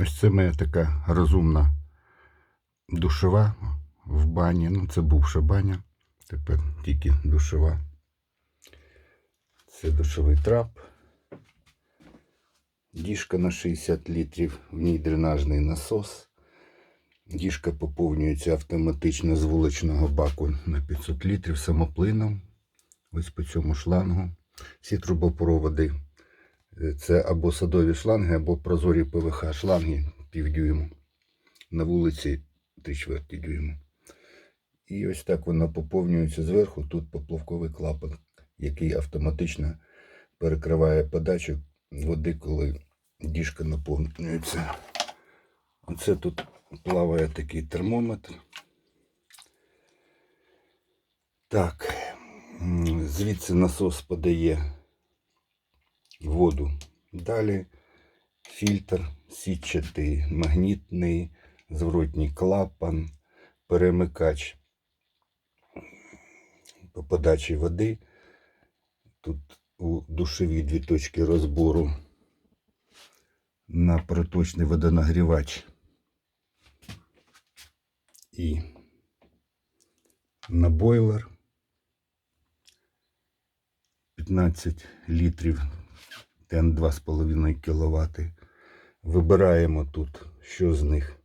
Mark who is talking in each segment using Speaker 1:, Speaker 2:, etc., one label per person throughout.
Speaker 1: Ось це моя така розумна душова в бані. Ну, це бувша баня. Тепер тільки душова. Це душовий трап. Діжка на 60 літрів, в ній дренажний насос. Діжка поповнюється автоматично з вуличного баку на 500 літрів самоплином. Ось по цьому шлангу. Всі трубопроводи це або садові шланги, або прозорі ПВХ шланги півдюйму. На вулиці 3 чверті дюйму. І ось так вона поповнюється зверху. Тут поплавковий клапан, який автоматично перекриває подачу води, коли діжка наповнюється. Оце тут плаває такий термометр. Так, звідси насос подає воду. Далі фільтр сітчатий, магнітний, зворотній клапан, перемикач по подачі води. Тут у душовій дві точки розбору на проточний водонагрівач і на бойлер 15 літрів тен 2,5 кВт. Вибираємо тут, що з них.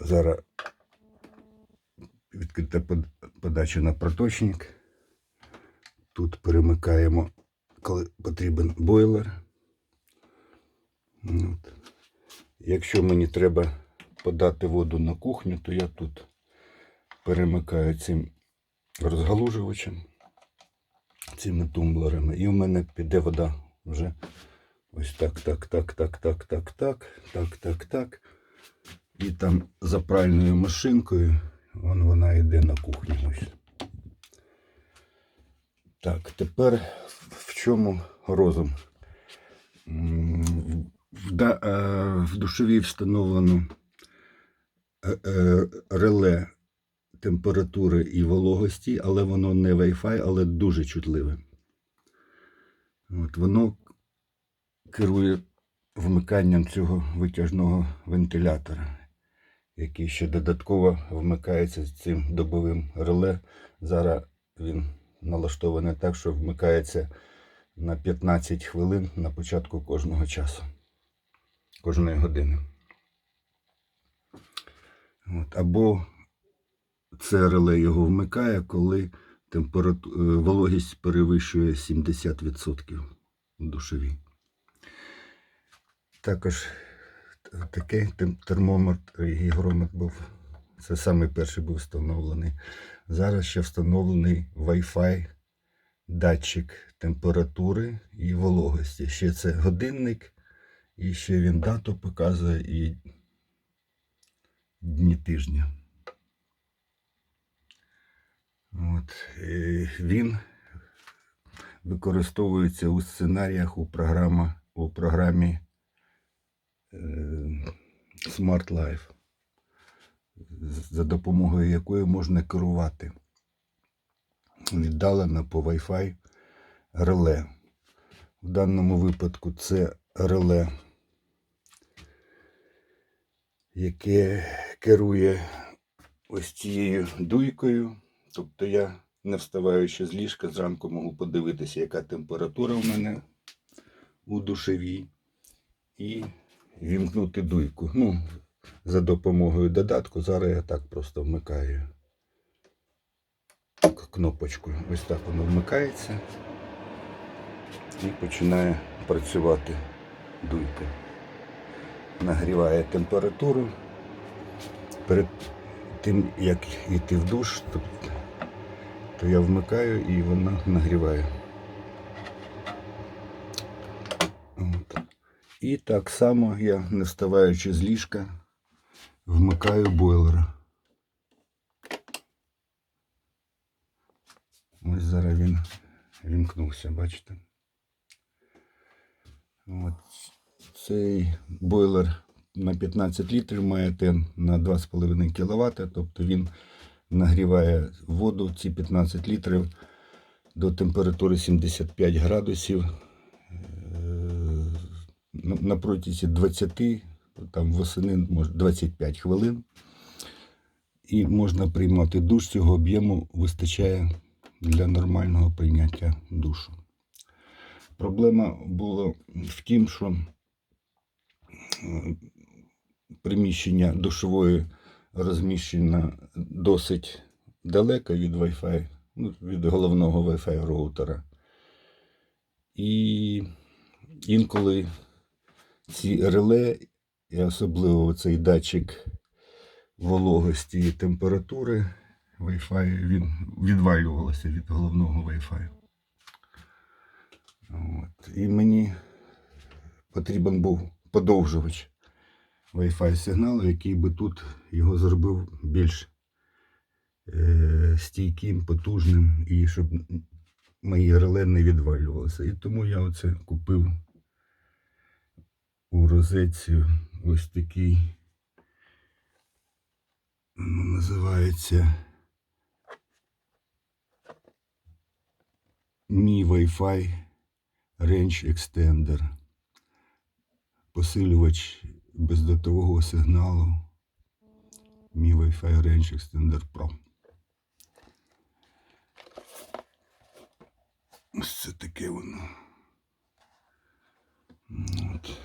Speaker 1: Зараз відкрита подача на проточник. Тут перемикаємо, коли потрібен бойлер. От. Якщо мені треба подати воду на кухню, то я тут перемикаю цим розгалужувачем, цими тумблерами, і в мене піде вода вже ось так, так, так, так, так, так, так, так, так, так. І там за пральною машинкою вон вона йде на кухню. Ось. Так, тепер в чому розум? В, е, в душовій встановлено е, е, реле температури і вологості, але воно не Wi-Fi, але дуже чутливе. От, воно керує вмиканням цього витяжного вентилятора, який ще додатково вмикається з цим добовим реле. Зараз він налаштований так, що вмикається на 15 хвилин на початку кожного часу, кожної години. От, або це реле його вмикає, коли температу... е, вологість перевищує 70% у душовій. Також такий термометр і гігрометр був. Це самий перший був встановлений. Зараз ще встановлений Wi-Fi датчик температури і вологості. Ще це годинник, і ще він дату показує і дні тижня. От, е, він використовується у сценаріях у, програма, у програмі е, Smart Life, за допомогою якої можна керувати віддалено по Wi-Fi реле. В даному випадку це реле, яке керує ось цією дуйкою. Тобто я, не вставаючи з ліжка, зранку можу подивитися, яка температура в мене у душевій, і вімкнути дуйку. Ну, за допомогою додатку. Зараз я так просто вмикаю к- кнопочкою. Ось так воно вмикається і починає працювати дуйка. Нагріває температуру. Перед тим, як йти в душ, то, я вмикаю і вона нагріває. От. І так само я, не вставаючи з ліжка, вмикаю бойлера. Ось зараз він вімкнувся, бачите? От. Цей бойлер на 15 літрів має тен на 2,5 кВт, тобто він нагріває воду, ці 15 літрів до температури 75 градусів. Е, на протязі 20, там восени, може 25 хвилин. І можна приймати душ. Цього об'єму вистачає для нормального прийняття душу. Проблема була в тім, що е, приміщення душової розміщено досить далеко від Wi-Fi, ну, від головного Wi-Fi роутера. І інколи ці реле, і особливо цей датчик вологості і температури Wi-Fi, він відвалювався від головного Wi-Fi. От. І мені потрібен був подовжувач Wi-Fi сигналу, який би тут його зробив більш е, стійким, потужним, і щоб мої реле не відвалювалися. І тому я оце купив у розетці ось такий. ну, Називається Mi Wi-Fi Range Extender. Посилювач бездотового сигналу Mi Wi-Fi Range Extender Pro. Ось це таке воно. От.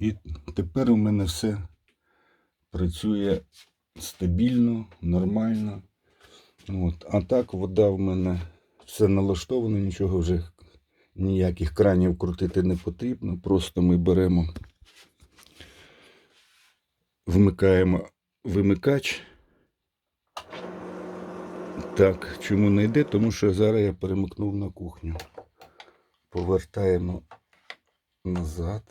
Speaker 1: І тепер у мене все працює стабільно, нормально. От. А так вода в мене все налаштовано, нічого вже ніяких кранів крутити не потрібно. Просто ми беремо, вмикаємо вимикач. Так, чому не йде? Тому що зараз я перемикнув на кухню. Повертаємо назад.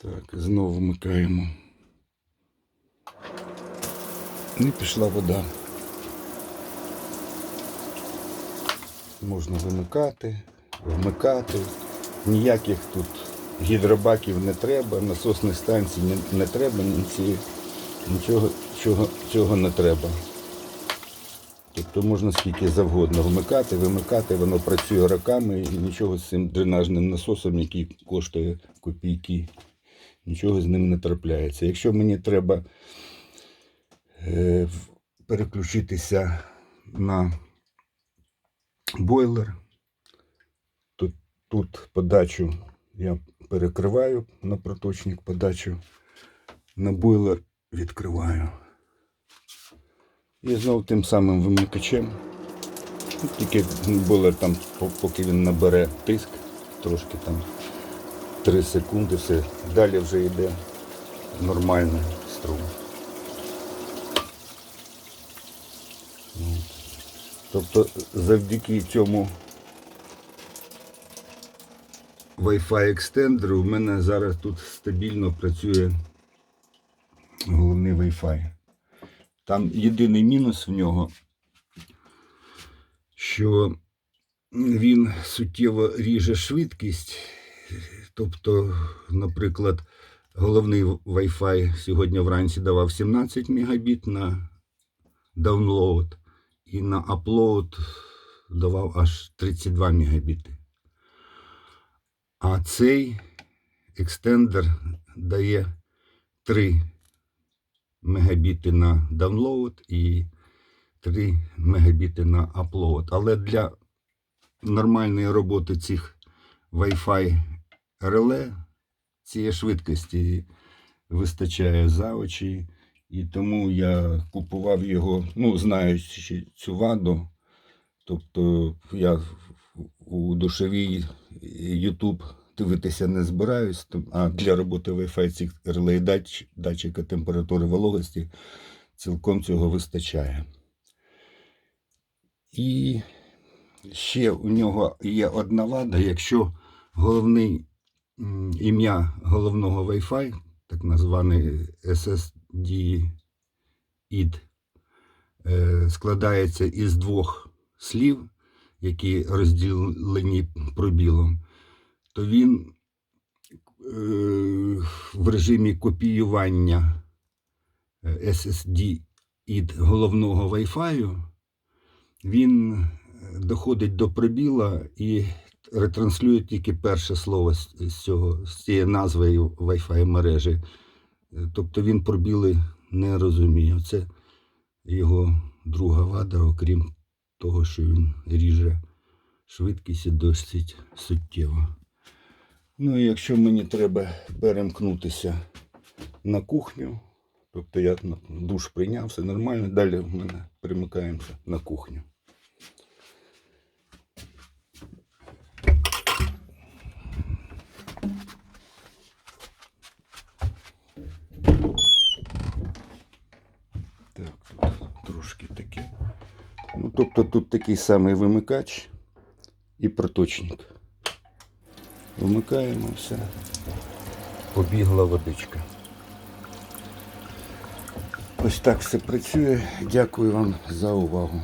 Speaker 1: Так, знову вмикаємо. І пішла вода. Можна вимикати, вмикати. Ніяких тут гідробаків не треба, насосних станцій не, не треба, нічого чого, цього не треба. Тобто можна скільки завгодно вмикати, вимикати, воно працює роками і нічого з цим дренажним насосом, який коштує копійки, нічого з ним не трапляється. Якщо мені треба е, переключитися на бойлер, то тут подачу я перекриваю на проточник подачу, на бойлер відкриваю. І знову тим самим вимикачем. Ну, Тільки бойлер там, поки він набере тиск, трошки там 3 секунди, все. Далі вже йде нормальний струм. Тобто завдяки цьому Wi-Fi екстендеру в мене зараз тут стабільно працює головний Wi-Fi. Там єдиний мінус в нього, що він суттєво ріже швидкість. Тобто, наприклад, головний Wi-Fi сьогодні вранці давав 17 Мбіт на download і на upload давав аж 32 Мбіти. А цей екстендер дає 3 мегабіти на download і 3 мегабіти на upload. Але для нормальної роботи цих Wi-Fi реле цієї швидкості вистачає за очі. І тому я купував його, ну, знаючи цю ваду. Тобто я у душовій YouTube дивитися не збираюсь, а для роботи Wi-Fi цих релей датчика температури вологості цілком цього вистачає. І ще у нього є одна вада, якщо головний ім'я головного Wi-Fi, так званий SSD ID, е, складається із двох слів, які розділені пробілом, то він е, в режимі копіювання е, SSD від головного Wi-Fi він е, доходить до пробіла і ретранслює тільки перше слово з, цього, з цієї назви Wi-Fi мережі. Тобто він пробіли не розуміє. Це його друга вада, окрім того, що він ріже швидкість досить суттєво. Ну і якщо мені треба перемкнутися на кухню, тобто я душ прийняв, все нормально, далі в мене перемикаємося на кухню. Так, тут трошки таке. Ну, тобто тут такий самий вимикач і проточник. Вимикаємо все. Побігла водичка. Ось так все працює. Дякую вам за увагу.